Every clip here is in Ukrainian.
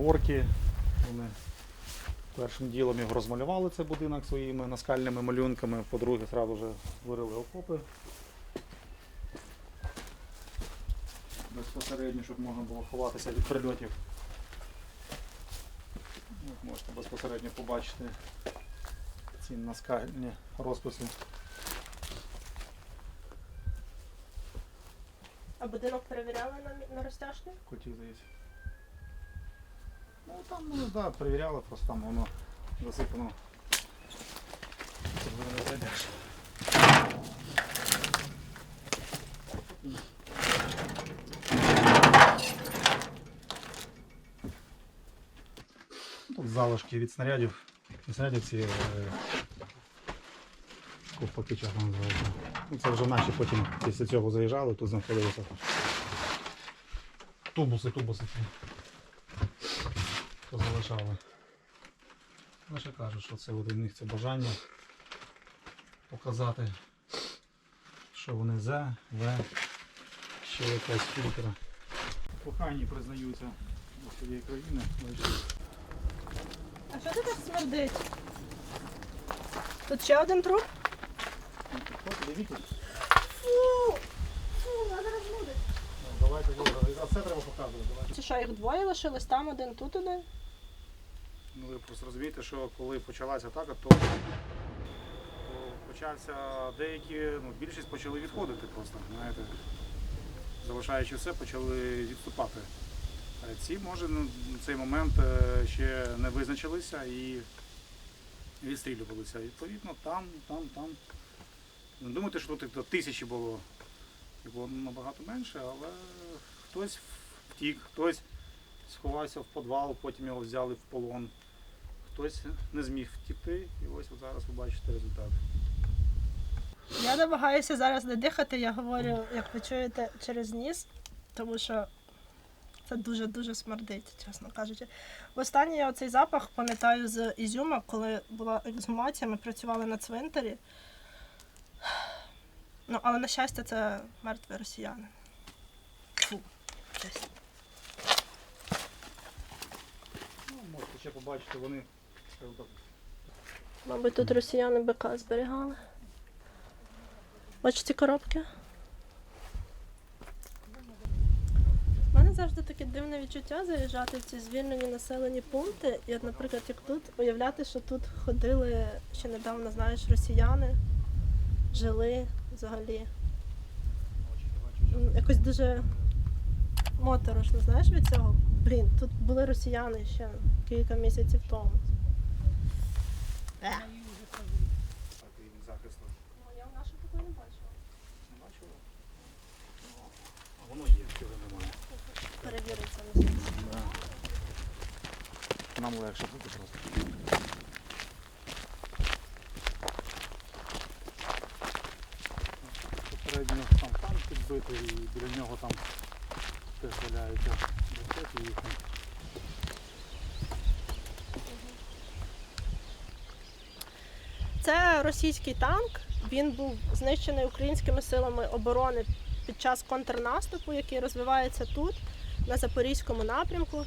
орки. Вони першим ділом його розмалювали цей будинок своїми наскальними малюнками, по-друге, одразу вже створили окопи. Безпосередньо, щоб можна було ховатися від прильотів. От можете безпосередньо побачити ці наскальні розписи. А будинок перевіряли на, на розтяжки? Котів здається. Ну там, ну да, перевіряли, просто там воно засипано. Тут не зайдеш. Тут залишки від снарядів. Не снарядів ці е, ковпаки чого називається. Ну, це вже наші потім після цього заїжджали, тут знаходилися тубуси, тубуси ці. Позалишали. Лише кажуть, що це у них це бажання показати, що вони за, В, ще якась фільтра. Кохані признаються до своєї країни. А що це так смердить? Тут ще один труп? Ну, дивіться. Фу! Фу, вона зараз буде. Ну, Давайте а це треба показувати. Давайте. Це що, їх двоє лишилось? Там один, тут один? Ну, ви просто розумієте, що коли почалася атака, то, почався деякі, ну, більшість почали відходити просто, знаєте. Залишаючи все, почали відступати. Е, Ці, може, ну, на цей момент е, ще не визначилися і відстрілювалися. Відповідно, там, там, там. Не думайте, що тут тисячі було. Було набагато менше, але хтось втік, хтось сховався в підвал, потім його взяли в полон. Хтось не зміг втікти, і ось от зараз ви бачите результат. Я намагаюся зараз не дихати, я говорю, як ви чуєте, через ніс, тому що це дуже-дуже смердить, чесно кажучи. Востаннє я цей запах пам'ятаю з Ізюма, коли була ексгумація, ми працювали на цвинтарі. Ну, але на щастя, це мертві росіяни. Фу, чесно. Ну, можете ще побачити, вони Мабуть, тут росіяни БК зберігали. Бачите ці коробки? У мене завжди таке дивне відчуття заїжджати в ці звільнені населені пункти. І, наприклад, як тут, уявляти, що тут ходили ще недавно, знаєш, росіяни, жили взагалі. Якось дуже моторошно, знаєш, від цього. Блін, тут були росіяни ще кілька місяців тому. Е. так, і захисту. Я в нашому такої не бачила. Не бачили? А воно є, цього немає. Перевіриться на. Да. Нам легше буде просто. Попередньо там танк підбитий і біля нього там теж валяються десяти їхні. Це російський танк. Він був знищений українськими силами оборони під час контрнаступу, який розвивається тут, на Запорізькому напрямку.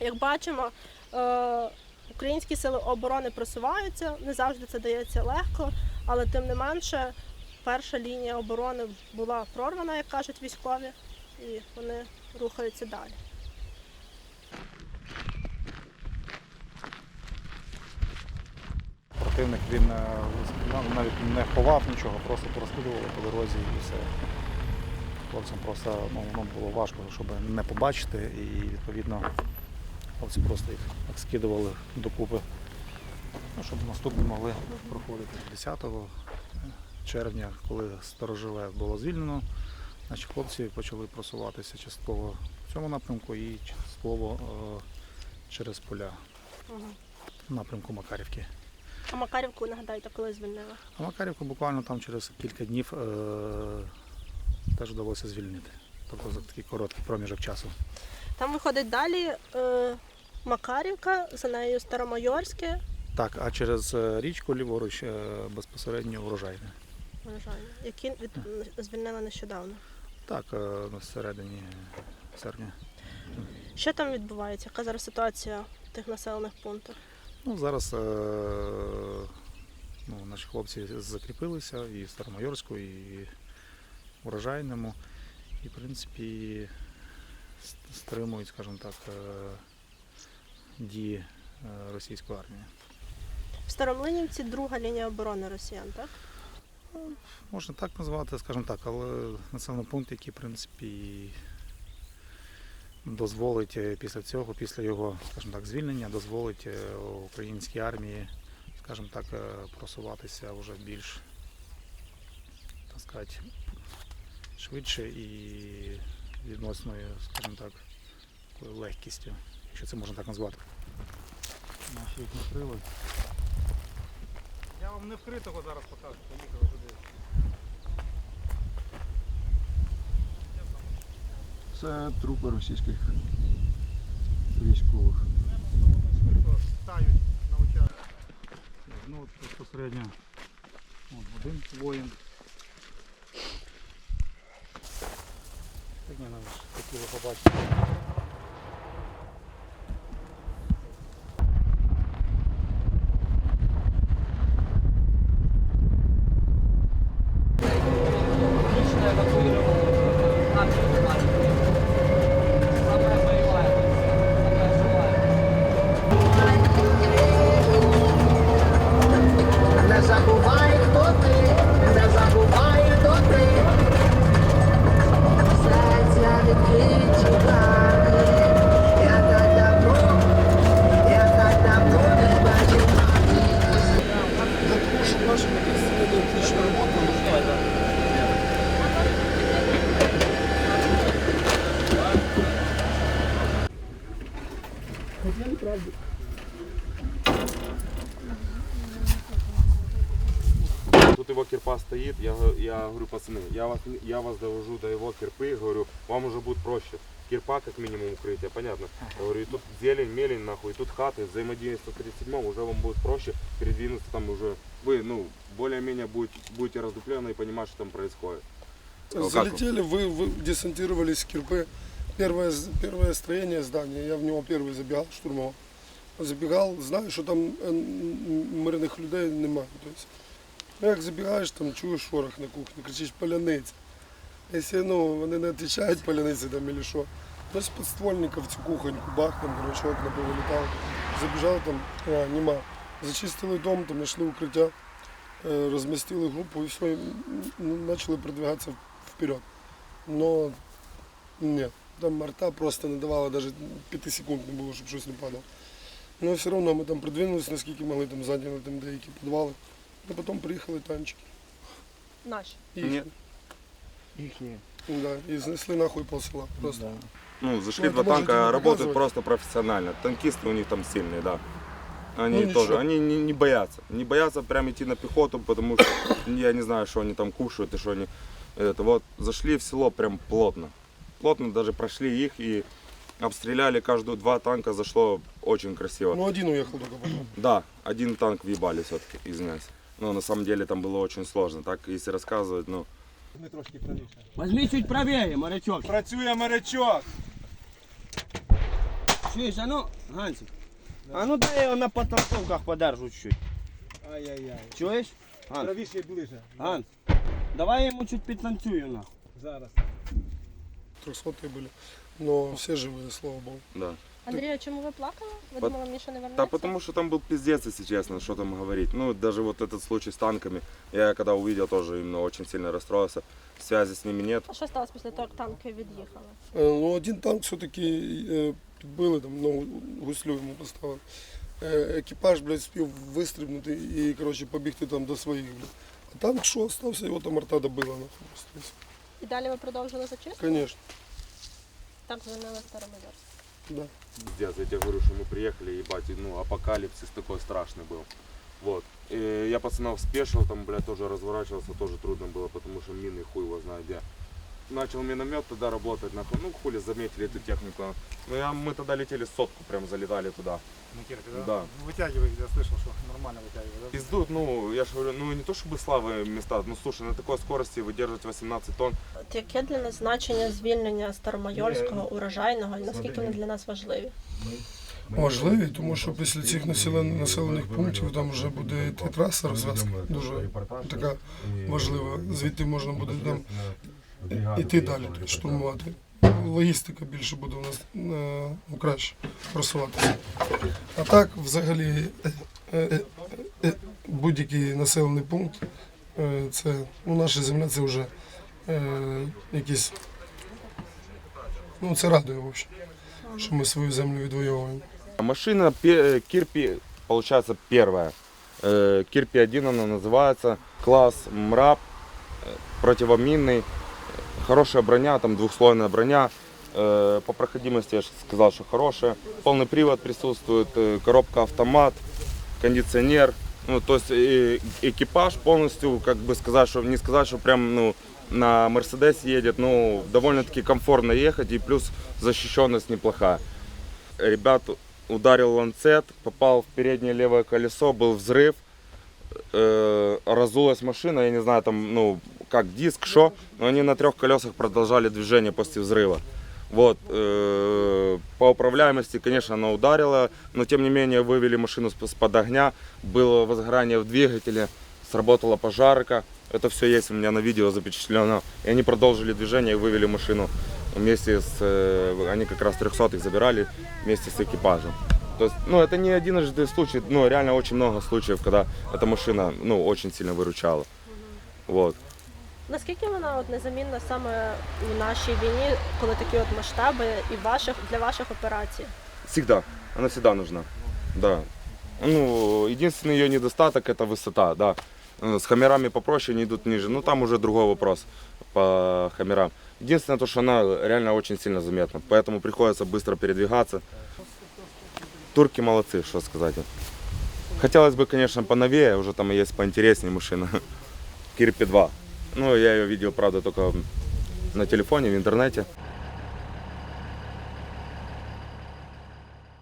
Як бачимо, е, українські сили оборони просуваються, не завжди це дається легко, але тим не менше, перша лінія оборони була прорвана, як кажуть військові, і вони рухаються далі. Противник він е, ну, навіть не ховав нічого, просто порозкидували по дорозі і все. Хлопцям просто ну, воно було важко, щоб не побачити, і відповідно хлопці просто їх так скидували докупи, ну, щоб наступні могли проходити 10 червня, коли сторожове було звільнено. Наші хлопці почали просуватися частково в цьому напрямку і частково е, через поля в напрямку Макарівки. А Макарівку, нагадайте, коли звільнили? А Макарівку буквально там через кілька днів е, теж вдалося звільнити. Тобто за такий короткий проміжок часу. Там виходить далі е, Макарівка, за нею Старомайорське, Так, а через е, річку ліворуч е, безпосередньо урожайне. вважаю, які від, звільнили нещодавно. Так, е, на середині серпня. Що там відбувається? Яка зараз ситуація в тих населених пунктах? Ну, зараз е- ну, наші хлопці закріпилися і в Старомайорську, і в Урожайному. І, в принципі, стримують, скажімо так, е- дії е, російської армії. В Старомлинівці друга лінія оборони росіян, так? Можна так назвати, скажімо так, але населений пункт, який, в принципі, дозволить е, після цього, після його, скажімо так, звільнення, дозволить е, українській армії, скажімо так, е, просуватися вже більш, так сказати, швидше і відносною, скажімо так, легкістю, якщо це можна так назвати. Наші їх накрили. Я вам не вкритого зараз покажу, поїхали туди. Це трупи російських військових. Ну от безпосередньо от один воїн. Ми нам хотіли побачити. я, го- я говорю, пацаны, я вас, не- я вас довожу до его кирпы, говорю, вам уже будет проще. Кирпа как минимум укрытие, понятно. Я говорю, и тут зелень, мелень, нахуй, и тут хаты, взаимодействие с 37 уже вам будет проще передвинуться там уже. Вы, ну, более-менее будете, будете раздуплены и понимать, что там происходит. Ну, как залетели, вы, вы десантировались с Кирпы. Первое, з- первое строение здания, я в него первый забегал, штурмовал. Забігав, знаю, що там е, м, мирних людей немає. Ну, як забігаєш, там чуєш шорох на кухні, кричиш паляниця. Якщо ну, вони не відповідають паляниці там або що, то з підствольника в цю кухоньку, бах, там, коротше, окна повилітали. Забіжав там, а, нема. Зачистили дом, там знайшли укриття, е, розмістили групу і все, і, м, почали продвигатися вперед. Но ні, там марта просто не давала, навіть 5 секунд не було, щоб щось не падало. Но все одно ми там продвинулися, наскільки могли, там зайняли там деякі підвали. А потім приїхали танчики. Наші. Ні. Їхні. Да, і знесли нахуй пол села. Просто. Ну, зашли Ну, это два можете танка, не работают показывать. просто профессионально. Танкисты у них там сильные, да. Они Ну, тоже, ничего. они не, не боятся. Не боятся прям идти на пехоту, потому что я не знаю, что они там кушают и что они. Это вот зашли в село прям плотно. Плотно даже прошли их и обстреляли каждую два танка зашло очень красиво. Ну один уїхав тільки потім. Да, один танк въебали все-таки, извиняюсь. Но на самом деле там было очень сложно. Так, если рассказывать, ну, Возьми чуть правее, морячок. Працює морячок. Чуєш, а ну, Гансик. А ну дай його на потолках подержу чуть. Ай-яй-яй. Чуєш? Ганс, Правіше і ближе. Ганс, давай йому чуть підтанцюю нахуй. Зараз. Трьохсоті були. Но всі живі, слава Богу. да. Андрій, а чому ви плакали? Ви Пот- думали, Міша не вернеться? Да, потому что там был пиздец, если честно, что там говорить. Ну, даже вот этот случай с танками, я когда увидел, тоже именно очень сильно расстроился. Связи с ними нет. А що сталося після того, як танки від'їхали? Е, Ну, один танк все-таки е, підбили, там, ногу гуслю йому поставили. Е, Екіпаж, блядь, спів вистрибнути і, коротше, побігти там до своїх, блядь. А танк що остався, його там арта добила, нахуй. просто. І далі ви продовжили зачистку? Конечно, Так звільнили Старомайорськ. да. Пиздец, я тебе говорю, что мы приехали, ебать, и, ну, апокалипсис такой страшный был. Вот. И я пацанов спешил, там, блядь, тоже разворачивался, тоже трудно было, потому что мины хуй его знает где. начал миномет тогда работать, нахуй, ну хули заметили эту технику. Ну я, мы тогда летели сотку, прям залетали туда. На кірки, Да. Витягує, я слышал, що нормально витягує, да? Пиздуют, ну, я же говорю, ну не то чтобы слабые места, ну слушай, на такой скорости выдерживать 18 тонн, От Яке для нас значення звільнення Старомайорського, урожайного і наскільки вони для нас важливі? Важливі, тому що після цих населених, населених пунктів там вже буде йти траса розв'язка, дуже така важлива. Звідти можна буде там іти далі, тобто штурмувати. Логістика більше буде у нас е, ну, краще просуватися. А так, взагалі, е, е, е, будь-який населений пункт, е, це ну, наша земля це вже е, якісь. Ну, це радує, в общем, що ми свою землю відвоюємо. Машина пе- Кирпи, получается, первая. Э, Кирпи 1 она называется. Класс МРАП, э, противоминный. Хорошая броня, там двухслойная броня. Э, По проходимости я же сказал, что хорошая. Полный привод присутствует, э, коробка автомат, кондиционер. Ну, то есть э, экипаж полностью, как бы сказать, что не сказать, что прям ну, на Мерседесе едет, ну, довольно-таки комфортно ехать и плюс защищенность неплохая. Ребят ударил ланцет, попал в переднее левое колесо, был взрыв, э, разулась машина, я не знаю, там, ну, как диск, что, но они на трех колесах продолжали движение после взрыва. Вот, э, по управляемости, конечно, она ударила, но тем не менее вывели машину с-под огня, было возгорание в двигателе, сработала пожарка, это все есть у меня на видео запечатлено. И они продолжили движение и вывели машину вместе с, э, они как раз 300 их забирали вместе с экипажем. То есть, ну, это не единожды случай, ну, реально очень много случаев, когда эта машина, ну, очень сильно выручала. Вот. Наскільки вона от незамінна саме в нашій війні, коли такі от масштаби і ваших для ваших операцій? Всегда. Она всегда нужна. Да. Ну, единственный ее недостаток это высота, да. Э, С хамерами попроще, они идут ниже. Ну, там уже другой вопрос по хамерам. Единственное, то, что она реально очень сильно заметна. Поэтому приходится быстро передвигаться. Турки молодцы, что сказать. Хотелось бы, конечно, поновее, уже там есть поинтереснее машина. Кирпи 2. Ну, я ее видел, правда, только на телефоне, в интернете.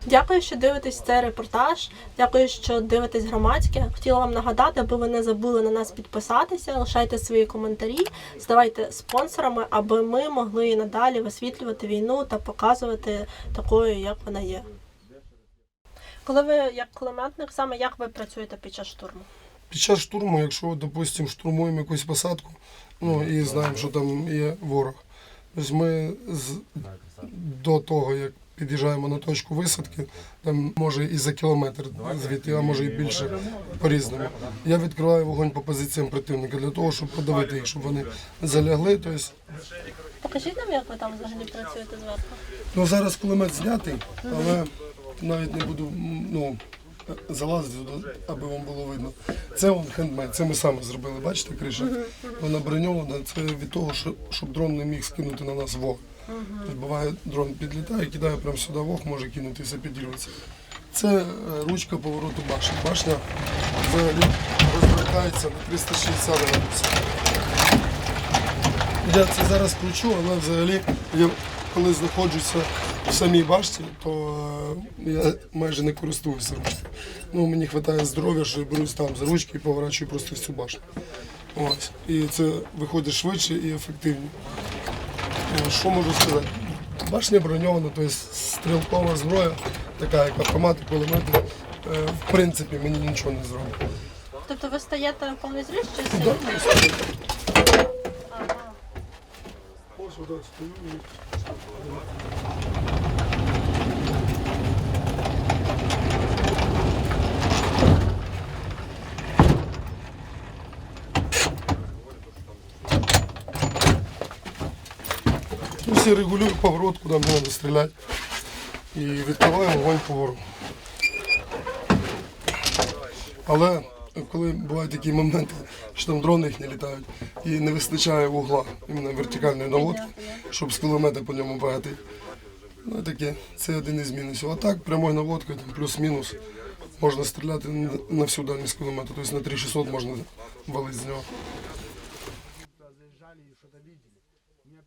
Дякую, що дивитесь цей репортаж. Дякую, що дивитесь громадське. Хотіла вам нагадати, аби ви не забули на нас підписатися, лишайте свої коментарі, ставайте спонсорами, аби ми могли і надалі висвітлювати війну та показувати такою, як вона є. Коли ви як кулеметник, саме як ви працюєте під час штурму? Під час штурму, якщо, допустимо, штурмуємо якусь посадку, ну і знаємо, що там є ворог. Тобто ми з, до того, як під'їжджаємо на точку висадки, там може і за кілометр звідти, а може і більше по-різному. Я відкриваю вогонь по позиціям противника для того, щоб подавити їх, щоб вони залягли. Тобто, Покажіть нам, як ви там взагалі працюєте зверху. ну, зараз кулемет знятий, але навіть не буду ну, залазити туди, аби вам було видно. Це он хендмейд, це ми самі зробили. Бачите, криша? Вона броньована. Це від того, що, щоб дрон не міг скинути на нас вог. Тобто буває, дрон підлітає, кидає прямо сюди вог, може кинутися, підірветься. Це е, ручка повороту башні. Башня взагалі розвертається на 360 градусів. Я це зараз кручу, але взагалі я коли знаходжуся самій башті, то е, я майже не користуюся ручкою. Ну, мені вистачає здоров'я, що я берусь там за ручки і поворачую просто всю башню. Ось. І це виходить швидше і ефективніше. Е, Що можу сказати? Башня броньована, тобто стрілкова зброя, така як автомати, кулемети. Е, В принципі, мені нічого не зробить. Тобто ви стаєте повний зріст чи сидите? Ось отак стою Ось я поворот, куди мені треба стріляти. І відкриваю вогонь по ворогу. Але коли бувають такі моменти, що там дрони їх не літають, і не вистачає вугла, іменно вертикальної наводки, щоб з кулемета по ньому багати. Ну таке, це один із мінусів. А так, прямою наводкою, плюс-мінус, можна стріляти на- всю дальність кулемета, тобто на 3600 можна валити з нього. Меня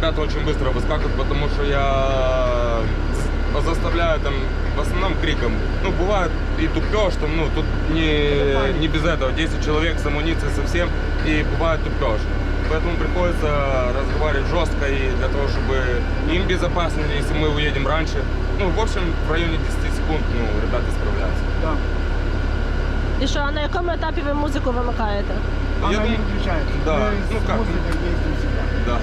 ребята очень быстро выскакивают, потому что я заставляю там в основном криком. Ну, бывает и тупешь, там, ну, тут не, не без этого. 10 человек с амуницией совсем, и бывает тупешь. Поэтому приходится разговаривать жестко и для того, чтобы им безопаснее, если мы уедем раньше. Ну, в общем, в районе 10 секунд, ну, ребята справляются. І що, а на якому етапі ви музику вимикаєте? Я думаю, выключается. да, Мы ну с как? музыкой действуем всегда. да.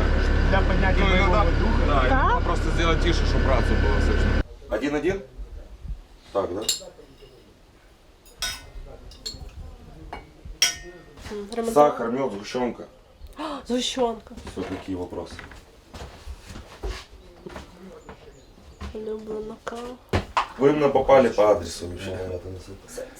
сделать тише, чтобы рацию было слышно. Один-один? Так, да? Ремонтували? Сахар, мед, сгущенка. Згущенка. Все такие вопросы. Улюблена кава. Вы именно попали по адресу вообще.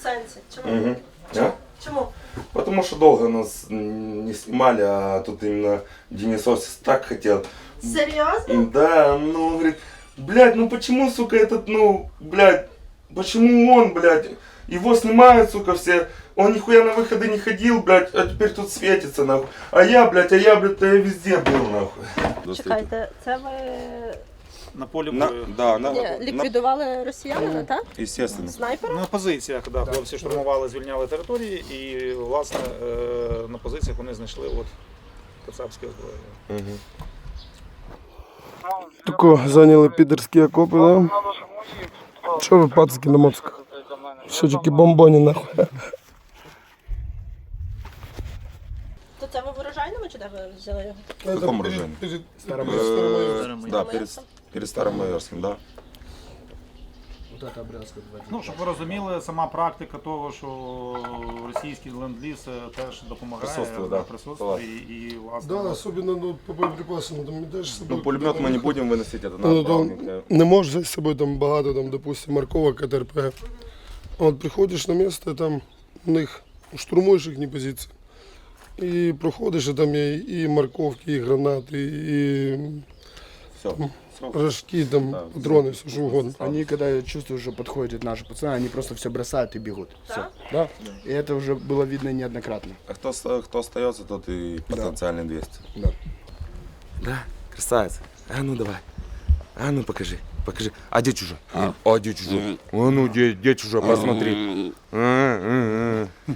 Сенсі. Чому? Мгм. А? Чому? Потому что долго нас не снимали, а тут именно Денисовец так хотел. Серйозно? И да, ну, он говорит, блядь, ну почему, сука, этот, ну, блядь, почему он, блядь, его снимают, сука, все, он нихуя на выходы не ходил, блядь, а теперь тут светится, нахуй. А я, блядь, а я, блядь, я везде был, нахуй. Чекайте, це ви На полі На, бою. да, на, Ні, на, ліквідували росіянина, так? естественно. Снайпера? На позиціях, да, хлопці штурмували, звільняли території і, власне, е, на позиціях вони знайшли от кацапське озброєння. Мгм. Тако, зайняли підерські окопи, да? Що ви пацики на моцках? Що тільки бомбоні нахуй? То це ви в урожайному чи де ви взяли його? В каком режимі? Э, да, перед, перед Старым Майорским, да. Ну, щоб ви розуміли, сама практика того, що російський ленд-ліз е, теж допомагає Присутствує, да, да. присутствує і, і власне. Да, особенно ну, по боєприпасам, там ідеш з собою. Ну, пулемет мы не будем выносить, это Ну, на там отправник. не можеш взяти з собою там багато, там, допустим, морковок, КТРП. От приходиш на місце, там у них штурмуєш їхні позиції. І проходиш, і там є і морковки, і гранати, і Все. Рожки, там, Да, патрони, все що угодно. Они, когда чувствуют, что подходят наши пацаны, они просто все бросают и бегут. Все. Да? И это уже было видно неоднократно. А кто, кто остается, тот и потенциальный 200. Да. Да, красавец. А ну давай. А ну покажи, покажи. А где чужой? А, где чужой? А ну где, где чужой? Посмотри. А, а,